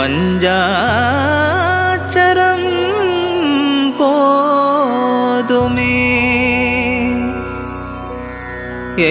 പഞ്ചാക്ഷരം പോതുമേ. ഏ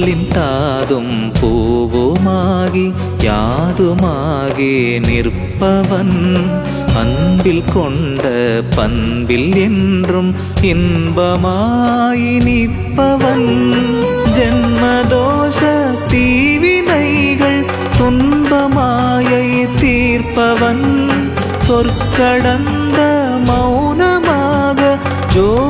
சொல்லின் தாதும் பூவுமாகி யாதுமாகி நிற்பவன். அன்பில் கொண்ட பண்பில் என்றும் இன்பமாய் நிற்பவன். ஜென்மதோஷ தீவினைகள் துன்பமாயை தீர்ப்பவன். சொற்கடந்த மௌனமாக ஜோ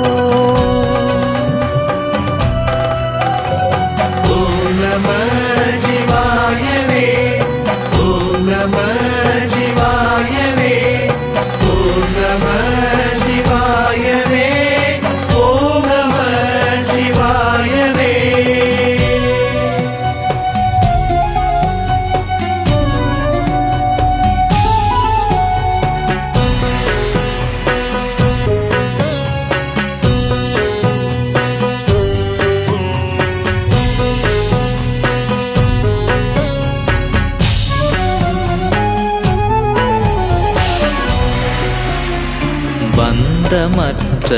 சொந்தமற்ற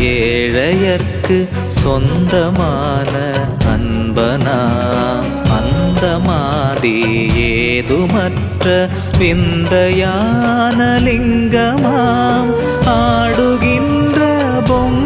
ஏழையர்க்கு சொந்தமான அன்பனா? அந்த மாதி ஏதுமற்ற விந்தையான லிங்கமாம். ஆடுகின்ற பொங்க